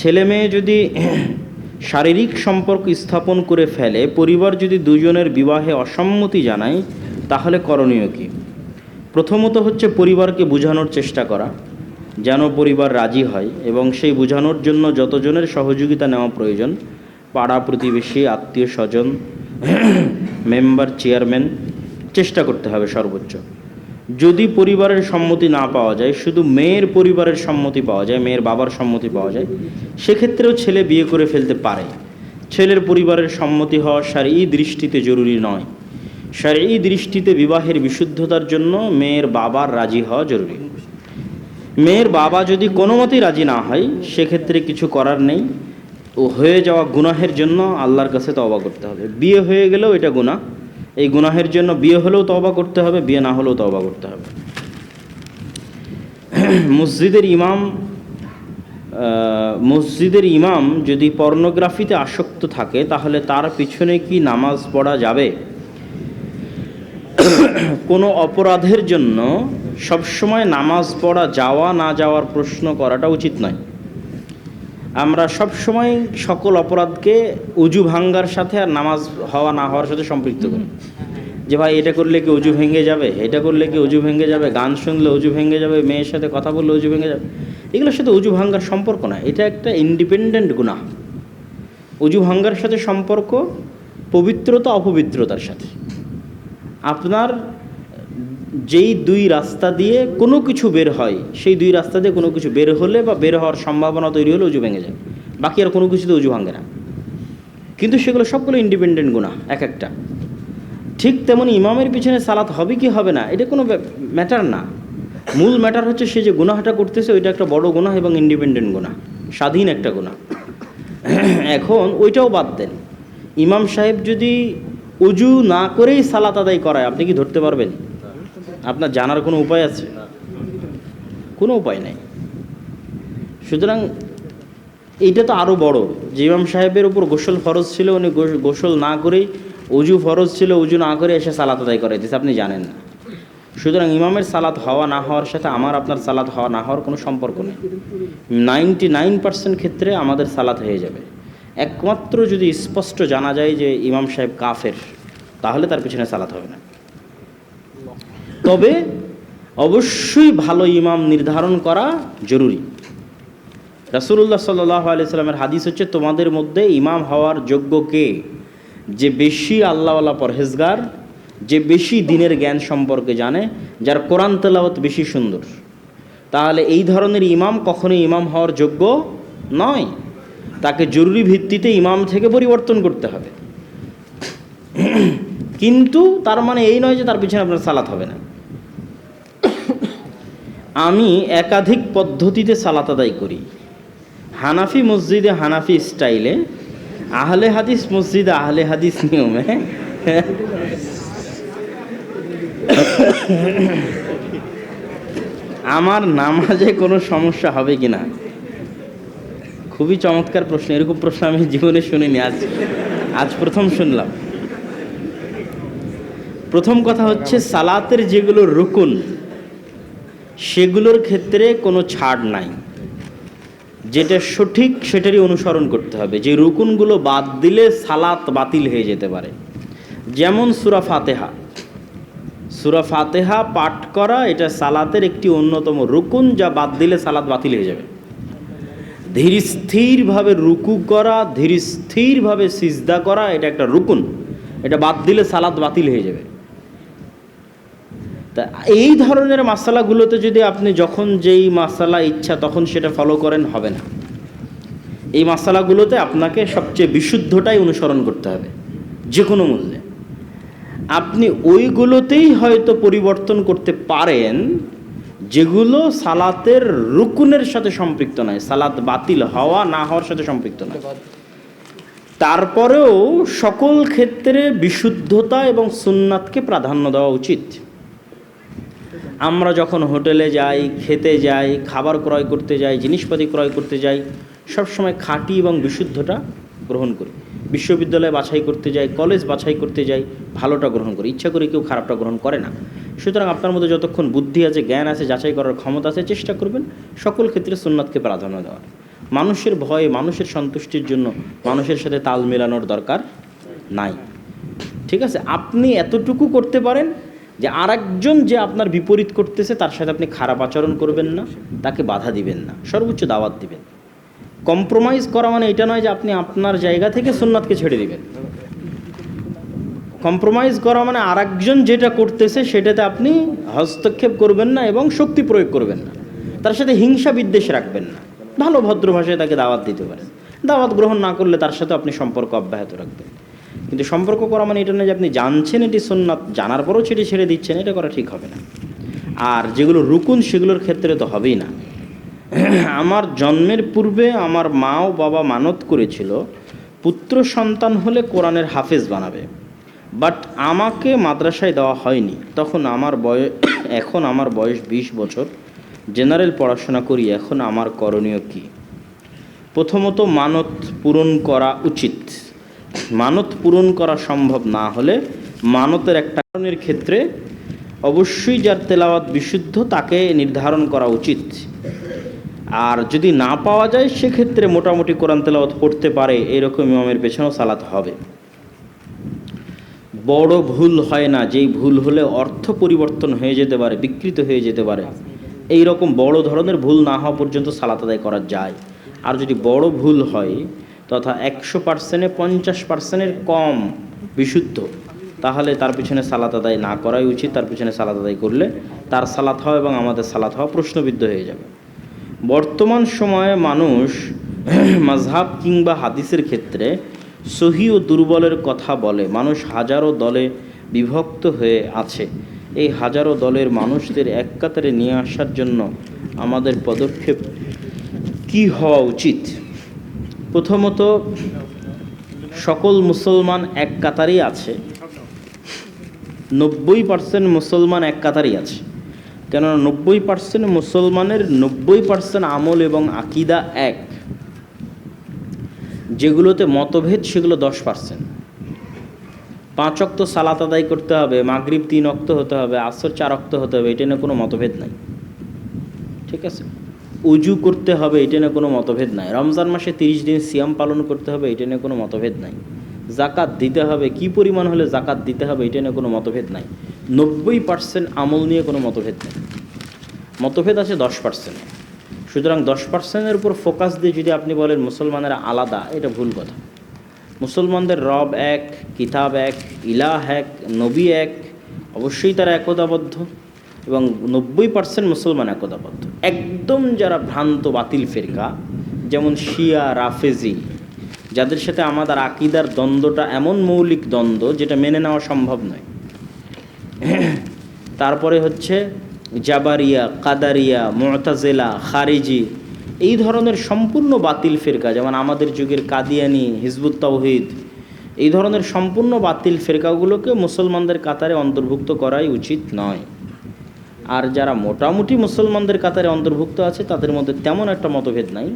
ছেলে মেয়ে যদি শারীরিক সম্পর্ক স্থাপন করে ফেলে, পরিবার যদি দুজনের বিবাহে অসম্মতি জানায়, তাহলে করণীয় কী? প্রথমত হচ্ছে পরিবারকে বোঝানোর চেষ্টা করা, যেন পরিবার রাজি হয় এবং সেই বোঝানোর জন্য যতজনের সহযোগিতা নেওয়া প্রয়োজন, পাড়া প্রতিবেশী, আত্মীয় স্বজন, মেম্বার, চেয়ারম্যান, চেষ্টা করতে হবে সর্বোচ্চ। যদি পরিবারের সম্মতি না পাওয়া যায়, শুধু মেয়ের পরিবারের সম্মতি পাওয়া যায়, মেয়ের বাবার সম্মতি পাওয়া যায়, সেক্ষেত্রেও ছেলে বিয়ে করে ফেলতে পারে। ছেলের পরিবারের সম্মতি হওয়া সারি দৃষ্টিতে জরুরি নয়। সারি দৃষ্টিতে বিবাহের বিশুদ্ধতার জন্য মেয়ের বাবার রাজি হওয়া জরুরি। মেয়ের বাবা যদি কোনো মতেই রাজি না হয়, সেক্ষেত্রে কিছু করার নেই। ও হয়ে যাওয়া গুনাহের জন্য আল্লাহর কাছে তওবা করতে হবে। বিয়ে হয়ে গেলেও এটা গুনাহ। এই গুনাহের জন্য বিয়ে হলেও তওবা করতে হবে, বিয়ে না হলেও তওবা করতে হবে। মসজিদের ইমাম মসজিদের ইমাম যদি পর্নোগ্রাফিতে আসক্ত থাকে, তাহলে তার পিছনে কি নামাজ পড়া যাবে? কোনো অপরাধের জন্য সবসময় নামাজ পড়া যাওয়া না যাওয়ার প্রশ্ন করাটা উচিত নয়। আমরা সবসময় সকল অপরাধকে উজু ভাঙ্গার সাথে আর নামাজ হওয়া না হওয়ার সাথে সম্পৃক্ত করি। যে ভাই, এটা করলে কি উজু ভেঙে যাবে? এটা করলে কি উজু ভেঙে যাবে? গান শুনলে উজু ভেঙে যাবে? মেয়ের সাথে কথা বললে উজু ভেঙে যাবে? এগুলোর সাথে উজু ভাঙ্গার সম্পর্ক না এটা একটা ইন্ডিপেন্ডেন্ট গুণা উজু ভাঙ্গার সাথে সম্পর্ক পবিত্রতা, অপবিত্রতার সাথে। আপনার যেই দুই রাস্তা দিয়ে কোনো কিছু বের হয়, সেই দুই রাস্তা দিয়ে কোনো কিছু বের হলে বা বের হওয়ার সম্ভাবনা তৈরি হলে উজু ভেঙে যায়। বাকি আর কোনো কিছুতে উজু ভাঙে না। কিন্তু সেগুলো সবগুলো ইন্ডিপেন্ডেন্ট গুণা এক একটা। ঠিক তেমন ইমামের পিছনে সালাত হবে কি হবে না, এটা কোনো ম্যাটার না। মূল ম্যাটার হচ্ছে সে যে গুনাহটা করতেছে, ওইটা একটা বড় গুনাহ এবং ইন্ডিপেন্ডেন্ট গুনাহ, স্বাধীন একটা গুনাহ। এখন ওইটাও বাদ দেন। ইমাম সাহেব যদি উজু না করেই সালাত আদায় করায়, আপনি কি ধরতে পারবেন? আপনার জানার কোনো উপায় আছে? কোনো উপায় নেই। সুতরাং এইটা তো আরও বড়। যে ইমাম সাহেবের উপর গোসল ফরজ ছিল, উনি গোসল না করেই উজু ফরজ ছিল, উজু না করে এসে সালাত আদায় করে দিয়েছে আপনি জানেন না। সুতরাং ইমামের সালাত হওয়া না হওয়ার সাথে আমার, আপনার সালাত হওয়া না হওয়ার কোনো সম্পর্ক নেই। নাইনটি নাইন পার্সেন্ট ক্ষেত্রে আমাদের সালাত হয়ে যাবে। একমাত্র যদি স্পষ্ট জানা যায় যে ইমাম সাহেব কাফের, তাহলে তার পিছনে সালাত হবে না। তবে অবশ্যই ভালো ইমাম নির্ধারণ করা জরুরি। রাসুল্লাহ সাল্লাহ আলিয়াল্লামের হাদিস হচ্ছে, তোমাদের মধ্যে ইমাম হওয়ার যোগ্য কে? যে বেশি আল্লাহওয়ালা পরহেজগার, যে বেশি দিনের জ্ঞান সম্পর্কে জানে, যার কোরআন তেলাওয়াত বেশি সুন্দর? তাহলে এই ধরনের ইমাম কখনোই ইমাম হওয়ার যোগ্য নয়। তাকে জরুরি ভিত্তিতে ইমাম থেকে পরিবর্তন করতে হবে। কিন্তু তার মানে এই নয় যে তার পিছনে আপনার সালাত হবে না। আমি একাধিক পদ্ধতিতে সালাত আদায় করি। হানাফি মসজিদে হানাফি স্টাইলে, আহলে হাদিস মসজিদে আহলে হাদিস নিয়মে। আমার নামাজে কোনো সমস্যা হবে কি না? খুবই চমৎকার প্রশ্ন, এরকম প্রশ্ন আমি জীবনে শুনিনি, আজ আজ প্রথম শুনলাম। প্রথম কথা হচ্ছে সালাতের যেগুলো রুকুন সেগুলোর ক্ষেত্রে কোনো ছাড় নাই। যেটা সঠিক সেটারই অনুসরণ করতে হবে। যে রুকুনগুলো বাদ দিলে সালাত বাতিল হয়ে যেতে পারে। যেমন সুরা ফাতেহা। সুরা ফাতেহা পাঠ করা এটা সালাতের একটি অন্যতম রুকুন যা বাদ দিলে সালাত বাতিল হয়ে যাবে। ধীর স্থিরভাবে রুকু করা, ধীর স্থিরভাবে সিজদা করা এটা একটা রুকুন। এটা বাদ দিলে সালাত বাতিল হয়ে যাবে। তা এই ধরনের মাসালাগুলোতে যদি আপনি যখন যেই মাসালা ইচ্ছা তখন সেটা ফলো করেন, হবে না। এই মাসালাগুলোতে আপনাকে সবচেয়ে বিশুদ্ধটাই অনুসরণ করতে হবে যে কোনো মূল্যে। আপনি ওইগুলোতেই হয়তো পরিবর্তন করতে পারেন, যেগুলো সালাতের রুকুনের সাথে সম্পৃক্ত নয়। সালাত বাতিল হওয়া, না হওয়ার সাথে সম্পৃক্ত নয়। তারপরেও সকল ক্ষেত্রে বিশুদ্ধতা এবং সুন্নাতকে প্রাধান্য দেওয়া উচিত। আমরা যখন হোটেলে যাই, খেতে যাই, খাবার ক্রয় করতে যাই, জিনিসপাতি ক্রয় করতে যাই, সবসময় খাঁটি এবং বিশুদ্ধটা গ্রহণ করি। বিশ্ববিদ্যালয় বাছাই করতে যাই, কলেজ বাছাই করতে যাই, ভালোটা গ্রহণ করি। ইচ্ছা করে কেউ খারাপটা গ্রহণ করে না। সুতরাং আপনার মধ্যে যতক্ষণ বুদ্ধি আছে, জ্ঞান আছে, যাচাই করার ক্ষমতা আছে, চেষ্টা করবেন সকল ক্ষেত্রে সুন্নাতকে প্রাধান্য দেওয়ার। মানুষের ভয়ে, মানুষের সন্তুষ্টির জন্য মানুষের সাথে তাল মেলানোর দরকার নাই। ঠিক আছে? আপনি এতটুকু করতে পারেন যে আরেকজন যে আপনার বিপরীত করতেছে, তার সাথে আপনি খারাপ আচরণ করবেন না, তাকে বাধা দিবেন না, সর্বোচ্চ দাওয়াত দিবেন। কম্প্রোমাইজ করা মানে এটা নয় যে আপনি আপনার জায়গা থেকে সুন্নাতকে ছেড়ে দিবেন। কম্প্রোমাইজ করা মানে আরেকজন যেটা করতেছে, সেটাতে আপনি হস্তক্ষেপ করবেন না এবং শক্তি প্রয়োগ করবেন না। তার সাথে হিংসা বিদ্বেষ রাখবেন না। ভালো ভদ্র ভাষায় তাকে দাওয়াত দিতে পারেন। দাওয়াত গ্রহণ না করলে তার সাথে আপনি সম্পর্ক অব্যাহত রাখবেন। কিন্তু সম্পর্ক করা মানে এটা না যে আপনি জানছেন এটি সোননাথ জানার পরও সেটি ছেড়ে দিচ্ছেন, এটা করা ঠিক হবে না। আর যেগুলো রুকুন, সেগুলোর ক্ষেত্রে তো হবেই না। আমার জন্মের পূর্বে আমার মা ও বাবা মানত করেছিল, পুত্র সন্তান হলে কোরআনের হাফেজ বানাবে। বাট আমাকে মাদ্রাসায় দেওয়া হয়নি। তখন আমার বয়স এখন আমার বয়স বিশ বছর। জেনারেল পড়াশোনা করি, এখন আমার করণীয় কী? প্রথমত মানত পূরণ করা উচিত। মানত পূরণ করা সম্ভব না হলে মানতের একটা কারণের ক্ষেত্রে অবশ্যই যার তেলাওয়াত বিশুদ্ধ তাকে নির্ধারণ করা উচিত। আর যদি না পাওয়া যায়, সেক্ষেত্রে মোটামুটি কোরআন তেলাওয়াত পড়তে পারে, এরকম ইমামের পেছনেও সালাত হবে। বড় ভুল হয় না, যেই ভুল হলে অর্থ পরিবর্তন হয়ে যেতে পারে, বিকৃত হয়ে যেতে পারে। এই রকম বড় ধরনের ভুল না হওয়া পর্যন্ত সালাত আদায় করা যায়। আর যদি বড় ভুল হয় তথা একশো পার্সেন্টে পঞ্চাশ পার্সেন্টের কম বিশুদ্ধ, তাহলে তার পিছনে সালাত আদায় না করাই উচিত, তার পিছনে সালাত আদায় করলে তার সালাত হওয়া এবং আমাদের সালাত হওয়া প্রশ্নবিদ্ধ হয়ে যাবে। বর্তমান সময়ে মানুষ মাঝহাব কিংবা হাদিসের ক্ষেত্রে সহি ও দুর্বলের কথা বলে, মানুষ হাজারো দলে বিভক্ত হয়ে আছে। এই হাজারো দলের মানুষদের এক কাতারে নিয়ে আসার জন্য আমাদের পদক্ষেপ কি হওয়া উচিত? প্রথমত, সকল মুসলমান এক কাতারই আছে। নব্বই পার্সেন্ট মুসলমান এক কাতারই আছে। কেননা নব্বই পার্সেন্ট মুসলমানের নব্বই পার্সেন্ট আমল এবং আকিদা এক। যেগুলোতে মতভেদ, সেগুলো দশ পার্সেন্ট পাঁচ অক্ত সালাত আদায় করতে হবে, মাগরিব তিন অক্ত হতে হবে, আসর চার অক্ত হতে হবে, এটা নিয়ে কোনো মতভেদ নাই। ঠিক আছে? উজু করতে হবে, এটা নিয়ে কোনো মতভেদ নাই। রমজান মাসে তিরিশ দিন সিয়াম পালন করতে হবে, এটা নিয়ে কোনো মতভেদ নাই। জাকাত দিতে হবে, কি পরিমাণ হলে জাকাত দিতে হবে, এটা নিয়ে কোনো মতভেদ নাই। নব্বই পার্সেন্ট আমল নিয়ে কোনো মতভেদ নেই। মতভেদ আছে দশ পার্সেন্ট। সুতরাং দশ পার্সেন্টের উপর ফোকাস দিয়ে যদি আপনি বলেন মুসলমানেরা আলাদা, এটা ভুল কথা। মুসলমানদের রব এক, কিতাব এক, ইলাহ এক, নবী এক, অবশ্যই তারা একতাবদ্ধ। এবং নব্বই পার্সেন্ট মুসলমান একতাবদ্ধ। একদম যারা ভ্রান্ত বাতিল ফেরকা, যেমন শিয়া, রাফেজি, যাদের সাথে আমাদের আকিদার দ্বন্দ্বটা এমন মৌলিক দ্বন্দ্ব যেটা মেনে নেওয়া সম্ভব নয়। তারপরে হচ্ছে জাবারিয়া, কাদারিয়া, মোতাজেলা, খারিজি, এই ধরনের সম্পূর্ণ বাতিল ফেরকা, যেমন আমাদের যুগের কাদিয়ানি, হিজবুত তাওহিদ, এই ধরনের সম্পূর্ণ বাতিল ফেরকাগুলোকে মুসলমানদের কাতারে অন্তর্ভুক্ত করাই উচিত নয়। আর যারা মোটামুটি মুসলমানদের কাতারে অন্তর্ভুক্ত আছে, তাদের মধ্যে তেমন একটা মতভেদ নাই।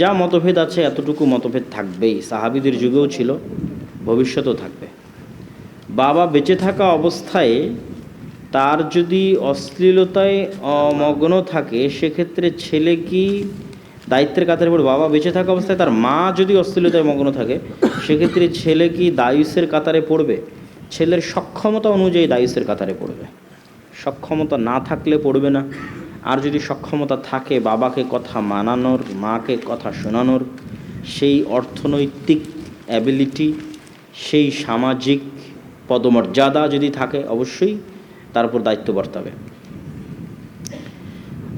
যা মতভেদ আছে, এতটুকু মতভেদ থাকবেই। সাহাবিদের যুগেও ছিল, ভবিষ্যতেও থাকবে। বাবা বেঁচে থাকা অবস্থায় তার যদি অশ্লীলতায় মগ্ন থাকে, সেক্ষেত্রে ছেলে কি দায়িত্বের কাতারে পড়বে বাবা বেঁচে থাকা অবস্থায় তার মা যদি অশ্লীলতায় মগ্ন থাকে, সেক্ষেত্রে ছেলে কি দায়ুসের কাতারে পড়বে? ছেলের সক্ষমতা অনুযায়ী দায়ুসের কাতারে পড়বে। সক্ষমতা না থাকলে পড়বে না। আর যদি সক্ষমতা থাকে বাবাকে কথা মানানোর, মাকে কথা শোনানোর, সেই অর্থনৈতিক অ্যাবিলিটি সেই সামাজিক পদমর্যাদা যদি থাকে, অবশ্যই তার উপর দায়িত্ব বর্তাবে।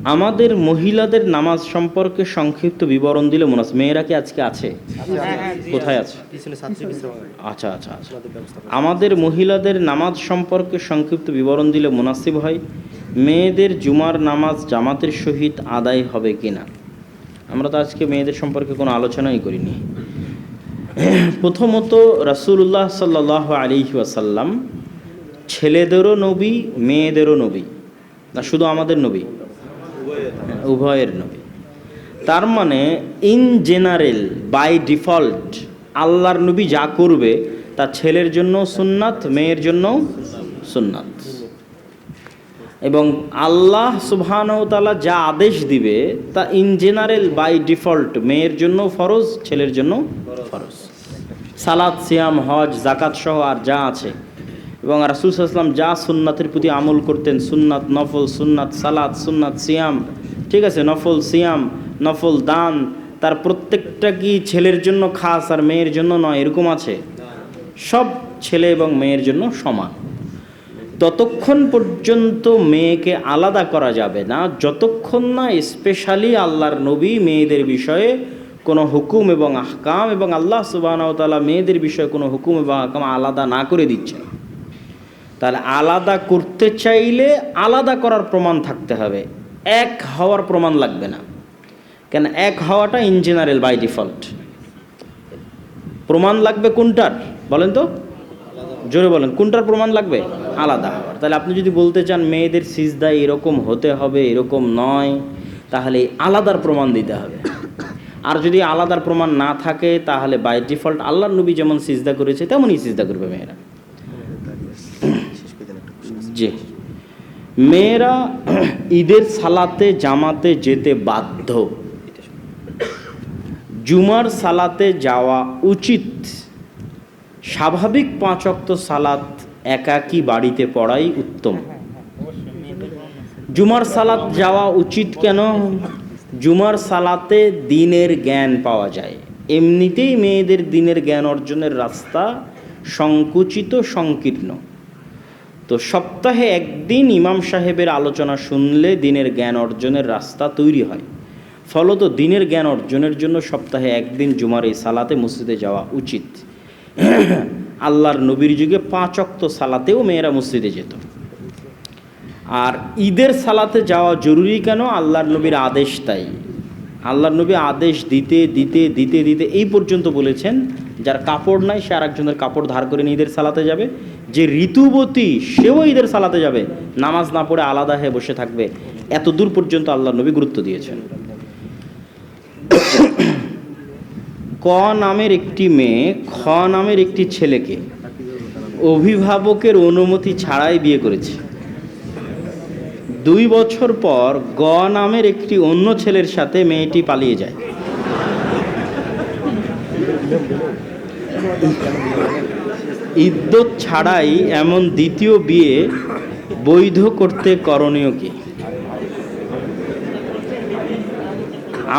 আমাদের মহিলাদের নামাজ সম্পর্কে সংক্ষিপ্ত বিবরণ দিলে মনে আছে। মেয়েরা কি আজকে আছে? কোথায় আছে। আচ্ছা আচ্ছা আচ্ছা। আমাদের মহিলাদের নামাজ সম্পর্কে সংক্ষিপ্ত বিবরণ দিলে মুনাসিব হয় মেয়েদের জুমার নামাজ জামাতের সহিত আদায় হবে কিনা? আমরা তো আজকে মেয়েদের সম্পর্কে কোনো আলোচনাই করিনি। প্রথমত রাসূলুল্লাহ সাল্লাহ আলী ওয়াসাল্লাম ছেলেদেরও নবী মেয়েদেরও নবী। না শুধু আমাদের নবী। উভয়ের নবী। তার মানে ইন জেনারেল বাই ডিফল্ট আল্লাহর নবী যা করবে, তা ছেলের জন্য সুন্নাত, মেয়ের জন্য সুন্নাত। এবং আল্লাহ সুবহানতালা যা আদেশ দিবে, তা ইন জেনারেল বাই ডিফল্ট মেয়ের জন্য ফরজ, ছেলের জন্য ফরজ। সালাদ, সিয়াম, হজ জাকাত সহ আর যা আছে। এবং রাসুল সাল্লাম যা সুন্নাতের প্রতি আমল করতেন, সুন্নাত নফল, সুন্নাত সালাদ সুন্নাত সিয়াম, ঠিক আছে? নফল সিয়াম, নফল দান, তার প্রত্যেকটা কি ছেলের জন্য খাস আর মেয়ের জন্য নয়? এরকম আছে। সব ছেলে এবং মেয়ের জন্য সমান। ততক্ষণ পর্যন্ত মেয়েকে আলাদা করা যাবে না। যতক্ষণ না স্পেশালি আল্লাহর নবী মেয়েদের বিষয়ে কোনো হুকুম এবং আহকাম এবং আল্লাহ সুবাহতালা মেয়েদের বিষয়ে কোনো হুকুম এবং আহকাম আলাদা না করে দিচ্ছে তাহলে আলাদা করতে চাইলে আলাদা করার প্রমাণ থাকতে হবে। এক হওয়ার প্রমাণ লাগবে না। কেন এক হওয়াটা ইন জেনারেল বাই ডিফল্ট প্রমাণ লাগবে কোনটার? বলেন তো। জোরে বলেন, কোনটার প্রমাণ লাগবে? আলাদা হওয়ার। তাহলে আপনি যদি বলতে চান মেয়েদের সিজদা এরকম হতে হবে, এরকম নয়, তাহলে আলাদার প্রমাণ দিতে হবে। আর যদি আলাদার প্রমাণ না থাকে, তাহলে বাই ডিফল্ট আল্লাহর নবী যেমন সিজদা করেছে, তেমনই সিজদা করবে মেয়েরা। জি মেয়েরা ঈদের সালাতে, জামাতে যেতে বাধ্য। জুমার সালাতে যাওয়া উচিত। স্বাভাবিক পাঁচ অক্ত সালাত একাকী বাড়িতে পড়াই উত্তম। জুমার সালাত যাওয়া উচিত কেন? জুমার সালাতে দিনের জ্ঞান পাওয়া যায়। এমনিতেই মেয়েদের দিনের জ্ঞান অর্জনের রাস্তা সংকুচিত, সংকীর্ণ। তো সপ্তাহে একদিন ইমাম সাহেবের আলোচনা শুনলে দিনের জ্ঞান অর্জনের রাস্তা তৈরি হয়। ফলত দিনের জ্ঞান অর্জনের জন্য সপ্তাহে একদিন জুমার এই সালাতে মসজিদে যাওয়া উচিত। আল্লাহর নবীর যুগে পাঁচ অক্ত সালাতেও মেয়েরা মসজিদে যেত। আর ঈদের সালাতে যাওয়া জরুরি কেন? আল্লাহর নবীর আদেশ তাই। আল্লাহর নবী আদেশ দিতে দিতে দিতে দিতে এই পর্যন্ত বলেছেন যার কাপড় নাই, সে আরেকজনের কাপড় ধার করে নিয়ে ঈদের সালাতে যাবে। যে ঋতুবতী, সেও ঈদের সালাতে যাবে। নামাজ না পড়ে আলাদা হয়ে বসে থাকবে। এত দূর পর্যন্ত আল্লাহ নবী গুরুত্ব দিয়েছেন। ক নামের একটি মেয়ে, খ নামের একটি ছেলেকে অভিভাবকের অনুমতি ছাড়াই বিয়ে করেছে। দুই বছর পর গ নামের একটি অন্য ছেলের সাথে মেয়েটি পালিয়ে যায়। ইদ্যত ছাড়াই এমন দ্বিতীয় বিয়ে বৈধ করতে করণীয় কি?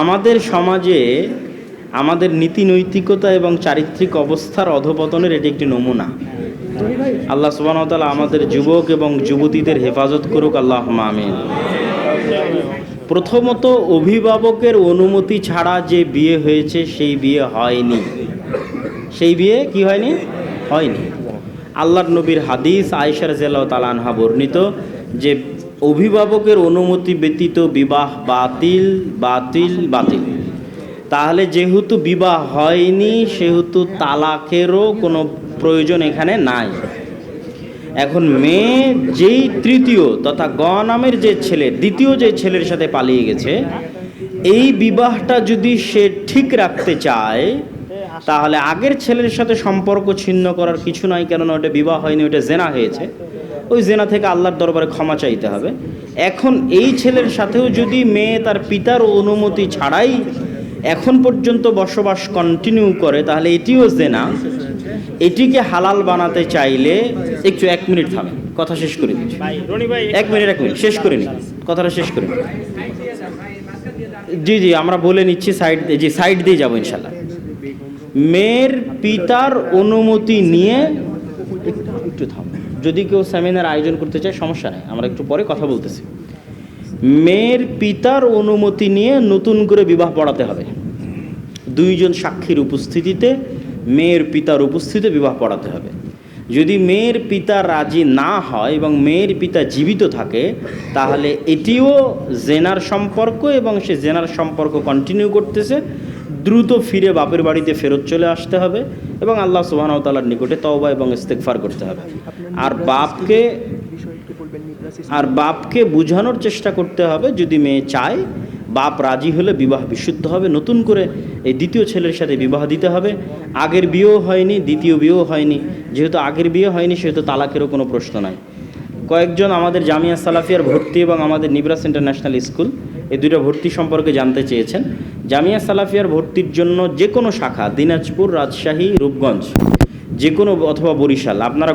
আমাদের সমাজে আমাদের নীতি নৈতিকতা এবং চারিত্রিক অবস্থার অধপতনের এটি একটি নমুনা। আল্লাহ সুবাহতালা আমাদের যুবক এবং যুবতীদের হেফাজত করুক আল্লাহ আমিন। প্রথমত অভিভাবকের অনুমতি ছাড়া যে বিয়ে হয়েছে সেই বিয়ে হয়নি। সেই বিয়ে কি হয়নি? হয়নি। আল্লাহর নবীর হাদিস আয়েশার জেলাও তালানহা বর্ণিত যে অভিভাবকের অনুমতি ব্যতীত বিবাহ বাতিল বাতিল বাতিল। তাহলে যেহেতু বিবাহ হয়নি, সেহেতু তালাকেরও কোনো প্রয়োজন এখানে নাই। এখন মেয়ে যেই তৃতীয় তথা গ নামের যে ছেলে, দ্বিতীয় যে ছেলের সাথে পালিয়ে গেছে, এই বিবাহটা যদি সে ঠিক রাখতে চায়, তাহলে আগের ছেলের সাথে সম্পর্ক ছিন্ন করার কিছু নাই, কেননা ওটা বিবাহ হয়নি, ওটা জেনা হয়েছে। ওই জেনা থেকে আল্লাহর দরবারে ক্ষমা চাইতে হবে। এখন এই ছেলের সাথেও যদি মেয়ে তার পিতার অনুমতি ছাড়াই এখন পর্যন্ত বসবাস কন্টিনিউ করে, তাহলে এটিও জেনা। এটিকে হালাল বানাতে চাইলে একটু এক মিনিট থামে। কথা শেষ করে দিচ্ছি। এক মিনিট এক মিনিট শেষ করে নি। কথাটা শেষ করে জি জি আমরা বলে নিচ্ছি সাইড জি সাইড দিয়ে যাব ইনশাল্লাহ মেয়ের পিতার অনুমতি নিয়ে একটু একটু থাম। যদি কেউ সেমিনার আয়োজন করতে চায় সমস্যা নেই। আমরা একটু পরে কথা বলতেছি। মেয়ের পিতার অনুমতি নিয়ে নতুন করে বিবাহ পড়াতে হবে। দুইজন সাক্ষীর উপস্থিতিতে মেয়ের পিতার উপস্থিতিতে বিবাহ পড়াতে হবে। যদি মেয়ের পিতা রাজি না হয় এবং মেয়ের পিতা জীবিত থাকে তাহলে এটিও জেনার সম্পর্ক এবং সে জেনার সম্পর্ক কন্টিনিউ করতেছে। দ্রুত ফিরে বাপের বাড়িতে ফেরত চলে আসতে হবে এবং আল্লাহ সুবাহতালার নিকটে তওবা এবং ইস্তেকফার করতে হবে। আর বাপকে আর বাপকে বুঝানোর চেষ্টা করতে হবে যদি মেয়ে চায় বাপ রাজি হলে বিবাহ বিশুদ্ধ হবে, নতুন করে এই দ্বিতীয় ছেলের সাথে বিবাহ দিতে হবে। আগের বিয়েও হয়নি, দ্বিতীয় বিয়েও হয়নি। যেহেতু আগের বিয়ে হয়নি, সেহেতু তালাকেরও কোনো প্রশ্ন নাই। কয়েকজন আমাদের জামিয়া সালাফিয়ার ভর্তি এবং আমাদের নিবরাস ইন্টারন্যাশনাল স্কুল এই দুটো ভর্তি সম্পর্কে জানতে চেয়েছেন। জামিয়া সালাফিয়ার ভর্তির জন্য যে কোনো শাখা, দিনাজপুর, রাজশাহী, রূপগঞ্জ, যে কোনো অথবা বরিশাল, আপনারা